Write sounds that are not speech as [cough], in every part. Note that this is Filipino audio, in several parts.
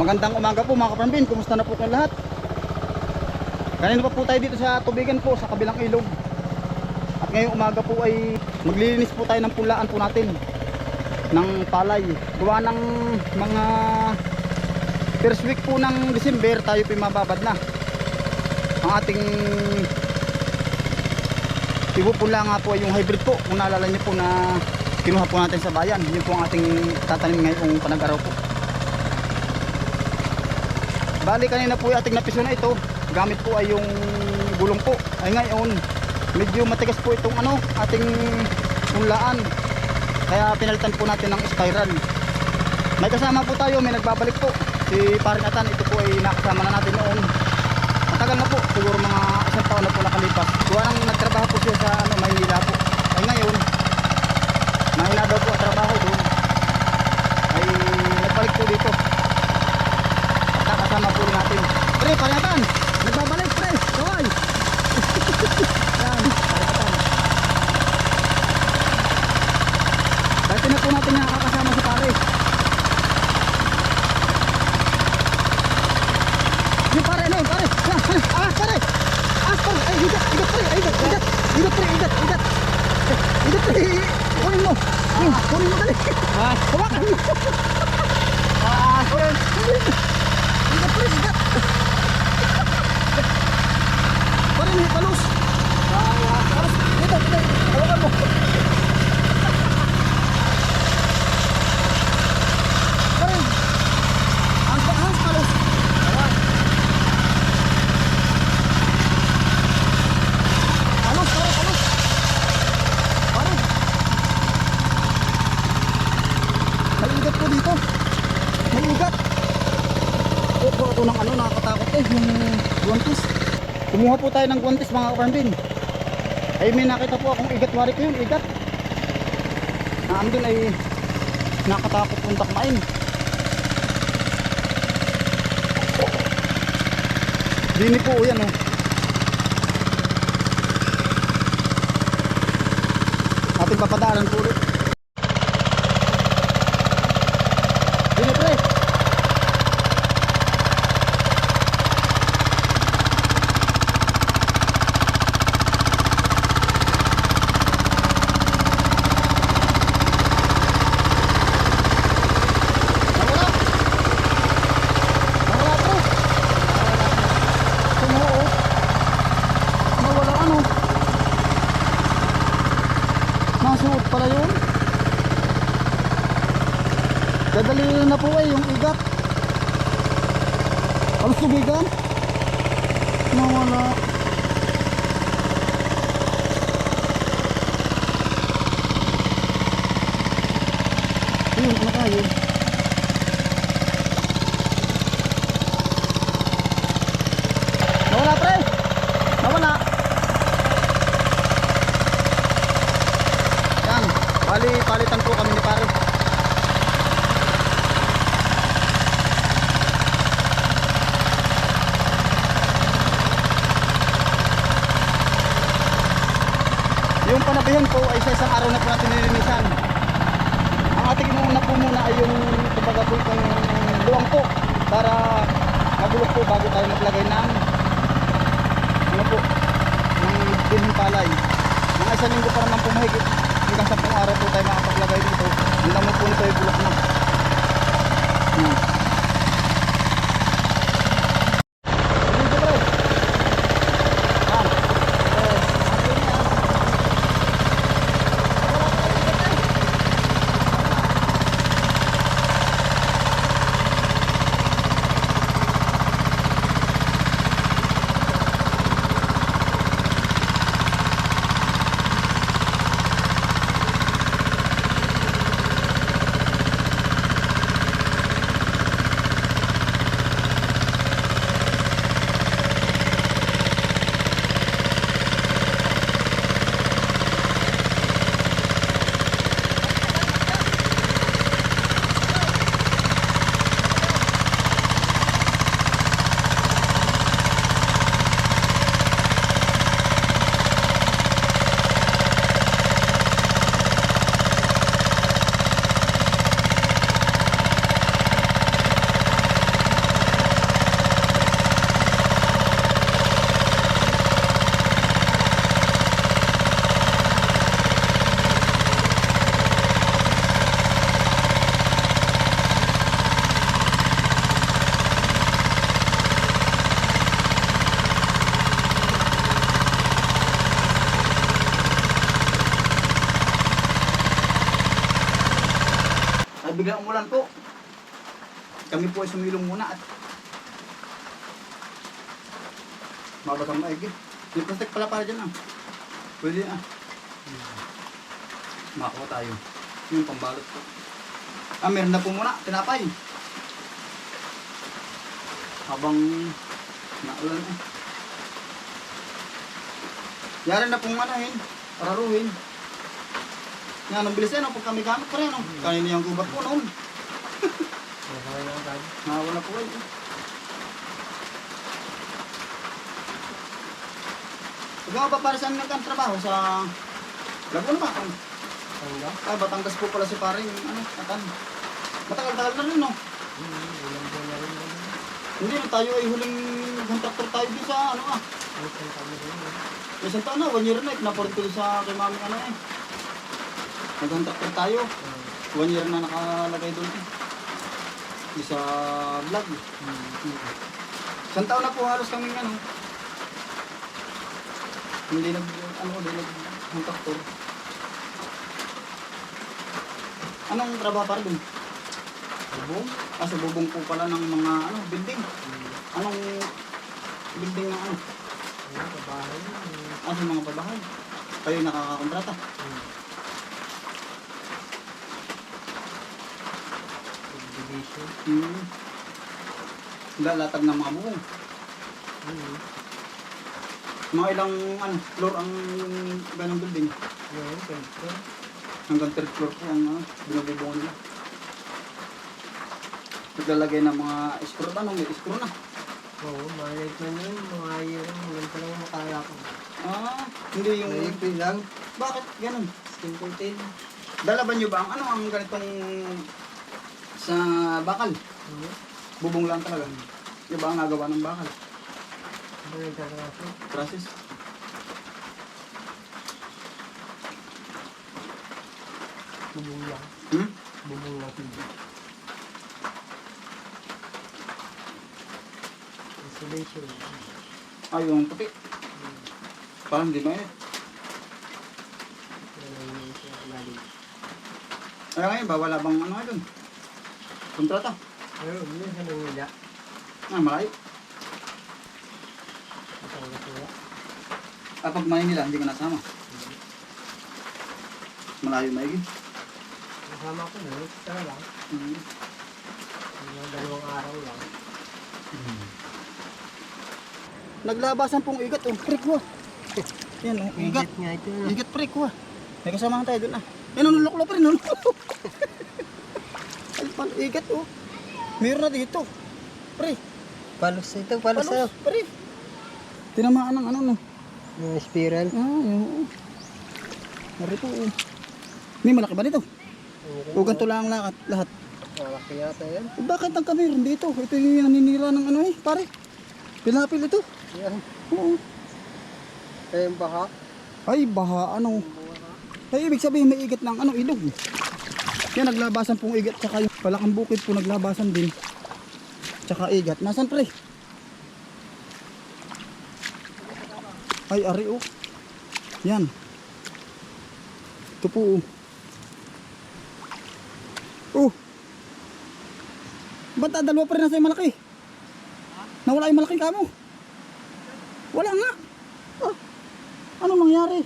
Magandang umaga po mga kaparambin. Kumusta na po kayong lahat? Kanina pa po tayo dito sa tubigan po sa kabilang ilog. At ngayong umaga po ay maglilinis po tayo ng pulaan po natin ng palay. Gawa ng mga first week po ng December tayo po mababad na. Ang ating ibupula nga po ay yung hybrid po. Kung naalala niyo po na kinuha po natin sa bayan. Yun po ang ating tatanim ngayong panag-araw po. Bali kanina po yung ating napiso na ito. Gamit po ay yung gulong po. Ay ngayon medyo matigas po itong ano ating punlaan Kaya pinalitan po natin ng spiral. May kasama po tayo may nagbabalik po. Si Paring Atan ito po ay nakasama na natin noon. Matagal na po siguro mga isang taon na po nakalipas. Gawa nang nagtrabaho po siya sa ano, Maynila po mahina daw po trabaho doon Ay nagbalik po dito kasama po rin natin. Pre, parehatan! Nagbabalik, pre! Kaway! Yan, parehatan. Dati na po natin nakakasama si pare. Yung pare, ano, pare! Ah, pare! Ah, pare! Ay, higat, higat, pre! Ay, higat, higat! Higat, pre! Higat, higat! Higat, pre! Kunin mo! Hmm, Kunin mo dali! Ah, hawakan mo! Ah, kunin! Igat pre, igat. Pare, may palus. Palus, dito, dito. Hawakan mo. Pare, ang ang palus. Ayan. Palus, pare, palus. Pare. May igat po dito. May igat. Ito po ito ng ano, nakakatakot eh, yung guwantes. Kumuha po tayo ng guwantes mga kaparambin. Ay may nakita po akong igat, wari ko yun, igat. Na din ay nakatakot pong takmain. Dini po yan oh. Ating papadaanan po ulit. Dini pre. Nawala. Nawala po. Tumuo. Nawala ano. Nasuot pala yun. Dadali na po eh yung igat. Alas tubigan. Nawala. Ayun, ano tayo? Nawala pre! Nawala! Yan, pali, palitan po kami ni pare. Yung panabihan po ay sa isang araw na po natin nilinisan. Ang ating muna po muna ay yung kumbaga po yung luwang po para magulok po bago tayo maglagay ng ano po ng binhing palay. Mga isang mahigit hanggang sa pong araw po tayo makapaglagay dito. Yung damo po nito ay bulok na. Sumilong muna at mabasang maigi. Yung plastic pala para dyan ah. Pwede ah. Makakuha tayo. Yung pambalot po. Ah, meron na po muna. Tinapay. Habang naulan eh. Yari na pong manahin. Pararuhin. Yan, ang bilis yan. Pag kami gamit pa rin. Oh. Kanina yung gubat po noon. Tayo. Nakawala po kayo. Ikaw ba para saan nagkatrabaho sa Laguna ba? Ang- Tangga? Ah, Batangas po pala si paring ano, atan. Matagal-tagal na rin, no? Hmm, ilang buwan na rin yun. Hindi, tayo ay huling contractor tayo din sa ano ah. Alis ang kami rin. eh. Isang taon na, one year na, pinapulit ko sa kay mami ano eh. Nag-contractor tayo. Hmm. One year na nakalagay doon eh. Yung Sa vlog. Hmm. Isang taon na po halos kaming ano. Hindi nag, ano, hindi nag-contractor. Anong trabaho para doon? Bubong? Ah, sa bubong po pala ng mga ano, building. Hmm. Anong building ng ano? Ano, kabahay. Hmm. Ano yung mga pabahay? Kayo nakakakontrata? Hmm. Subdivision. Hmm. Lalatag ng mga bubong. Hmm. Mga ilang ano, floor ang ganong building. Ngayon, ganito. Hanggang third floor po ang ano, binububungan nila. Naglalagay ng mga screw. Ano, may screw na. Oo, maliit na yun. Mga year. Hanggang pa lang makaya ko. Ah, hindi yung... Maliit lang. Bakit ganun? Skin coated. Dalaban nyo ba ang ano, ang ganitong sa bakal? Bubong lang talaga. Yung ba ang nagawa ng bakal? Ano nagkakaso? Process. Bubong lang. Hmm? Bubong lang. Isolation. Ay, yung puti. Parang hindi mainit. Kaya ngayon ba, wala bang ano dun? Kontrata? Pero yun sa Manila. Ah, malayo. Batangas wala. Ah, pag Maynila, hindi ka nasama. Malayo maigi. Kasama ko na, isa lang. Hmm. Mga dalawang araw lang. Naglabasan pong igat, oh, prick ko. [laughs] Yan, oh, igat. Igat nga ito. Igat prick ko. May kasamahan tayo dun ah. Yan, oh, nulok pa rin, nulok. [laughs] Ay, pal, igat, oh. Meron na dito. Pre, Palos ito, palos ito. palos, pre. Tinamaan ng ano, no. Yung spiral. Ah, yun. Mari po, oh. May malaki ba dito? O ganito lang ang lahat. lahat. Malaki yata yan. Eh, bakit ang kami dito? Ito yung naninira ng ano eh, pare. Pilapil ito. Yan. Oo. Yung baha. Ay, baha, ano. Ay, ibig sabihin may igat ng ano, ilog. Yan, naglabasan pong igat. Tsaka yung palakang bukid po naglabasan din. Tsaka igat. Nasaan pre? Ay, ari oh. Yan. Ito po oh. Oh. Ba't ah, dalawa pa rin nasa yung malaki? Nawala yung malaking kamo. Wala nga. Ah, ano nangyari?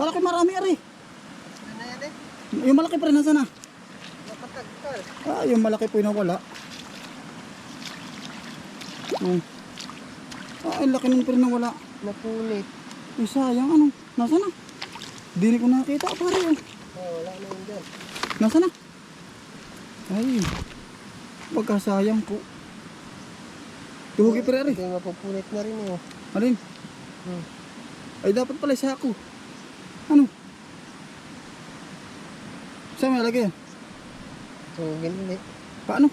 Kala ko marami ari. Eh? Yung malaki pa rin nasa na? Napatagkal. Ah, yung malaki po yung nawala. Oh. Ah, ang laki nung pa rin nawala. Napunit. Ay, sayang ano. Nasa na? Hindi ko nakita pare. Oh. Oh, wala na yun dyan. Nasa na? Ay. Pagkasayang po. Tuhugi pa rin. Hindi mapupunit na rin eh. Alin? Hmm. Ay, dapat pala sa ako. Ano? Saan may lagay? So, ganun eh. Paano?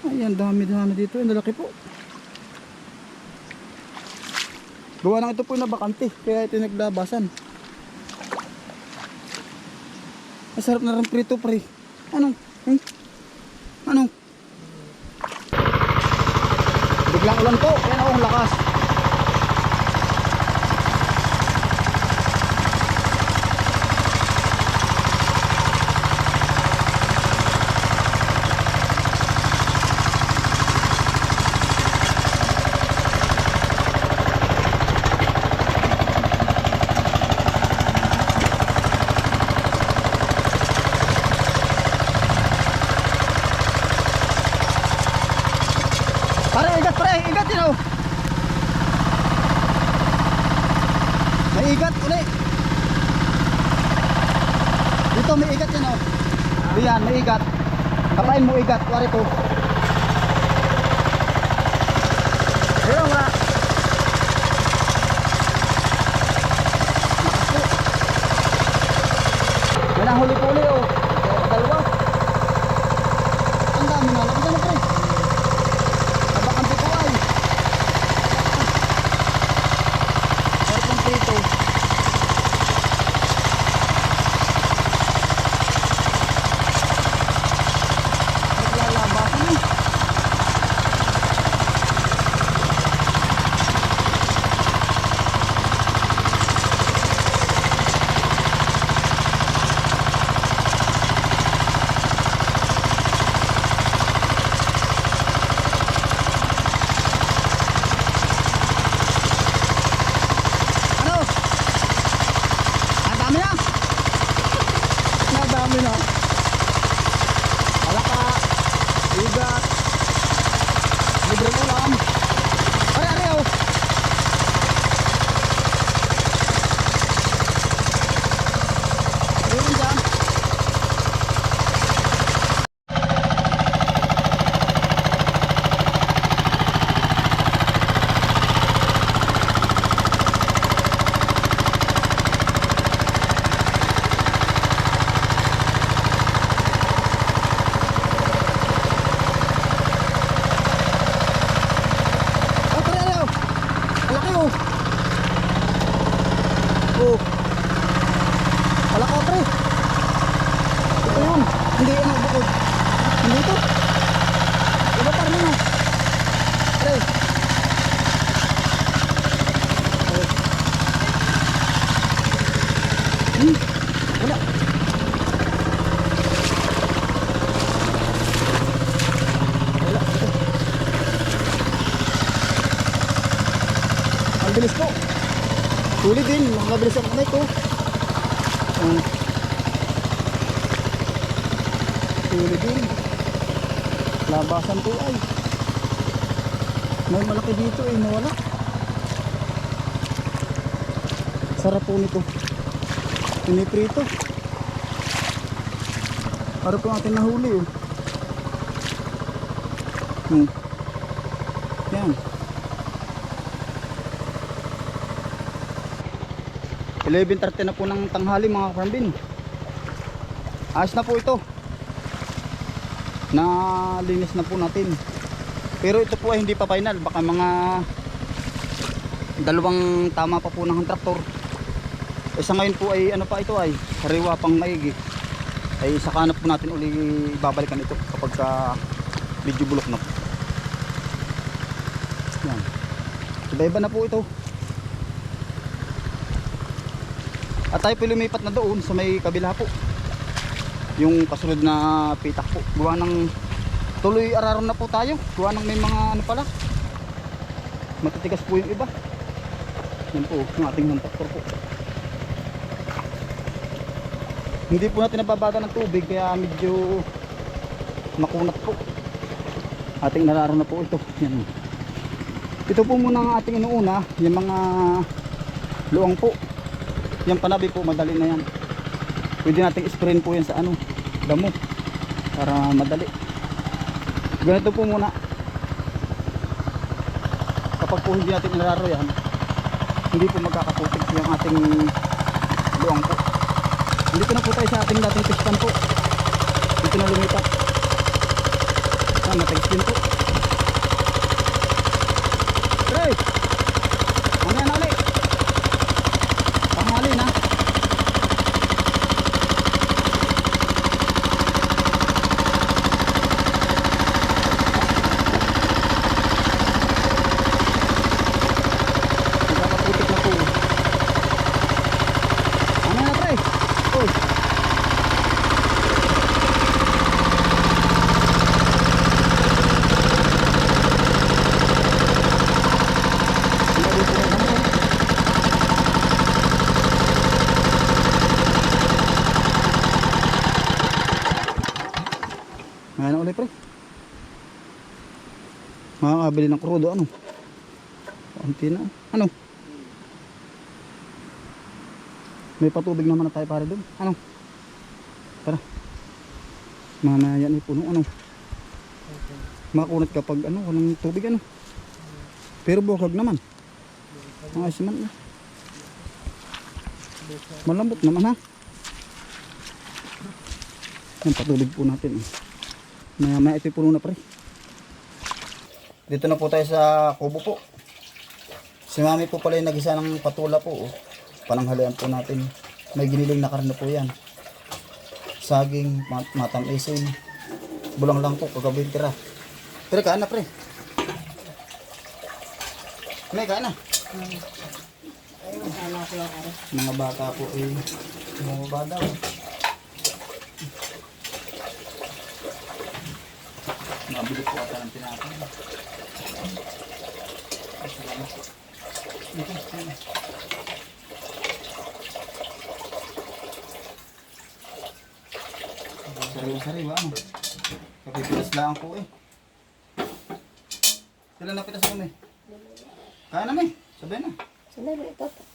Ay, ang dami-dami dito. Ang lalaki po. Gawa ng ito po na bakante. Kaya ito naglabasan. Masarap na rin prito pre. Ano? Hmm? Ano? Biglang ulan po. Yan oh, ang lakas. May igat pre, igat yun oh. May igat uli. Dito may igat yan oh. Diyan, may igat. Kapain mo igat, wari to. Ayun wala. Po. May po uli oh. Dalawa. Ang dami na. Lakas na pre. Nabakante po ay. Sarap ng prito. Naglalabasan eh. Ano? Ang dami na. Ang dami na. Alaka, igat, libreng ulam. Ay, ay, oh. Ayun dyan. Oh, pre, ano? Ang laki, oh. Oh. Wala ka, pre. Ito yun. Hindi ano, bukod. Hindi ito. Iba pa rin, oh. Pre. Oh. Hmm. Wala. Wala. Ito. Ang bilis po. Huli din, makakabilis ang kamay ko. Um, huli din. Labasan po ay. May malaki dito eh, nawala. Sarap po nito. Piniprito. Para po natin nahuli oh. Hmm. Yan. 11.30 na po ng tanghali mga farmbin ayos na po ito nalinis na po natin. Pero ito po ay hindi pa final. Baka mga dalawang tama pa po ng traktor. E sa ngayon po ay ano pa ito ay sariwa pang maigi. Ay saka na po natin uli babalikan ito kapag ka medyo bulok na po. Yan. Iba-iba na po ito. At tayo po lumipat na doon sa may kabila po. Yung kasunod na pitak po. Gawa ng tuloy araron na po tayo. Gawa ng may mga ano pala. Matitigas po yung iba. Yan po, yung ating hantaktor po. Hindi po natin nababada ng tubig kaya medyo makunat po. Ating nararon na po ito. Yan. Ito po muna ang ating inuuna, yung mga luwang po. Yung panabi po, madali na yan. Pwede nating sprayin po yan sa ano, damo. Para madali. Ganito po muna. Kapag po hindi natin inararo yan, hindi po magkakaputik yung ating luwang po. Dito na po tayo sa ating dating pistan po. Dito na lumipat. Ah, matagas din po. Pre! Mamaya na ulit. Panghali na. Nagkakaputik na po. Ano na pre? Uy. Ano dito na naman? Ngayon ulit pre. Makakabili ng krudo, ano? Kunti na. Ano? May patubig naman na tayo pare doon. Ano? Tara. Mamaya ay puno. Ano? Makunat kapag ano, walang tubig ano. Pero bukag naman. Ayos naman. ah. Malambot naman ha. Yung patubig po natin. eh. Maya maya ito puno na pre. Dito na po tayo sa kubo po. Si mami po pala yung nagisa ng patula po. Oh. Pananghalian po natin. May giniling na karne po yan. Saging, mat matamisin. Bulang lang po, kagabi yung tira. Pre, kain na pre. May kain na. Mga bata po eh. Mga bata daw. Nabili po ata ng tinapay. Ito, ito. Sariwa-sariwa ano. Kapipitas lang po eh. Kailan napitas mo eh? Kaya na may. Sabay na. Sandali, tatak.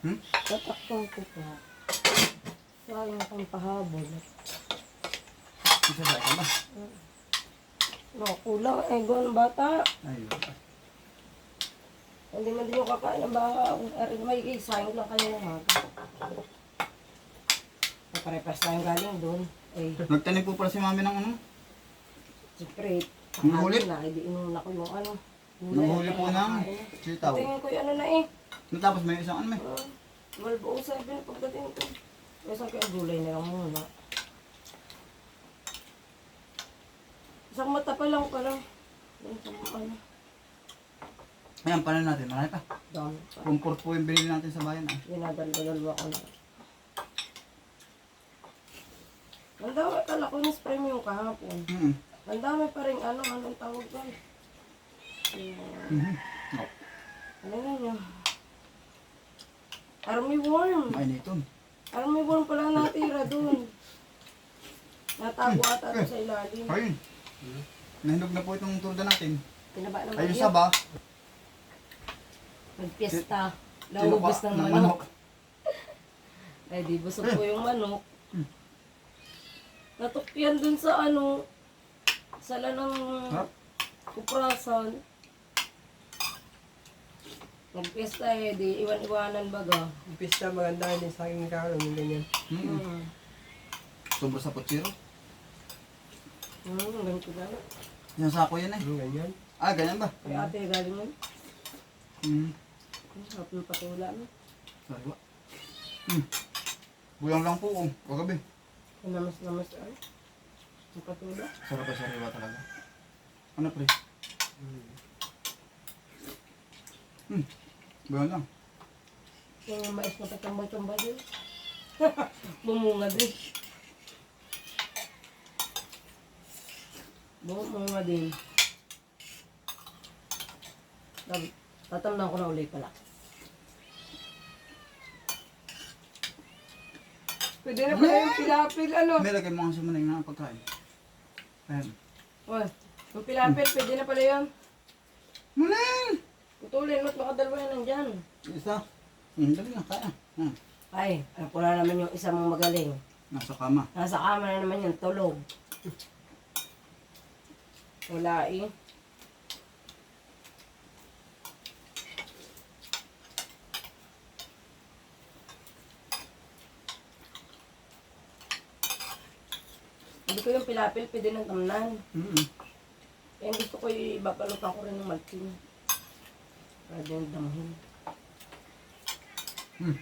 Hmm? Tatakpan ko pa. Sayang kang pahabol. Isa sa ka ba? No, kulang. Eh, gawin bata. Ayun. Hindi man din yung kakain ng baka. Ari, may sayang lang kayo ng maga. Pare-pares tayong galing doon. Eh, Nagtanim po pala si mami ng ano? siyempre, Nanghuli? na. Hindi inuna ko yung ano. Nanghuli po ng sitaw. Tingin ko yung ano na eh. Tapos may isang ano may. Malbuo sabi na pagdating ko. Isang kaya gulay na lang muna. Isang mata pa lang pala. Yung ano, Ayan, paano natin? Marami pa. dami pa. Comfort po yung binili natin sa bayan. Ah. Dinadal-dalwa ko na. Ang dami pala ko ni-spray mo yung kahapon. Mm Ang dami pa rin ano, anong tawag doon? Yung- -hmm. Oh, Ano yun yun? Army worm. mainiton. Army worm pala natira doon. Natago ata doon sa ilalim. Ayun. Nahinog na po itong turda natin. Pinaba naman Ayun yun. sa ba? Nagpiesta. Naubos ng ng manok. [laughs] Ay di busog ko yung manok. Natukyan dun sa ano, sala ng Harap. kuprasan. Nagpiesta eh, di iwan-iwanan baga. Pista maganda din sa aking karon yung ganyan. Mm -hmm. Hmm. Sobra sa potsiro. Hmm, ganito na. Yung sako yan eh. Yung ganyan. Ah, ganyan ba? Kay ate galing mo. Mm. Ang sarap ng patula mo. Sariwa. Mm. Bulang lang po. Oh. Kagabi. Ang namas-namas ay. Ang patula. Sarap pa sariwa talaga. Ano pre? Hmm. Bulang lang. Yung mais na patambal-tambal [laughs] yun. Bumunga din. Bumunga din. Tab- Tatamnan ko na ulit pala. Pwede na pala yung pilapil ano. May lagay mo nga sa maning na pagkain. Ayan. Uy, yung pilapil, pwede na pala yun. Maning! Putulin mo't baka dalawa yan nandyan. Isa. Dali na, kaya. Hmm. Ay, alam ko na naman yung isa mong magaling. Nasa kama. Nasa kama na naman yung tulog. Wala eh. Hindi ko yung pilapil, pwede ng tamnan. Mm Kaya gusto ko yung ibabalutan ko rin ng malting. Para din damhin. Hmm.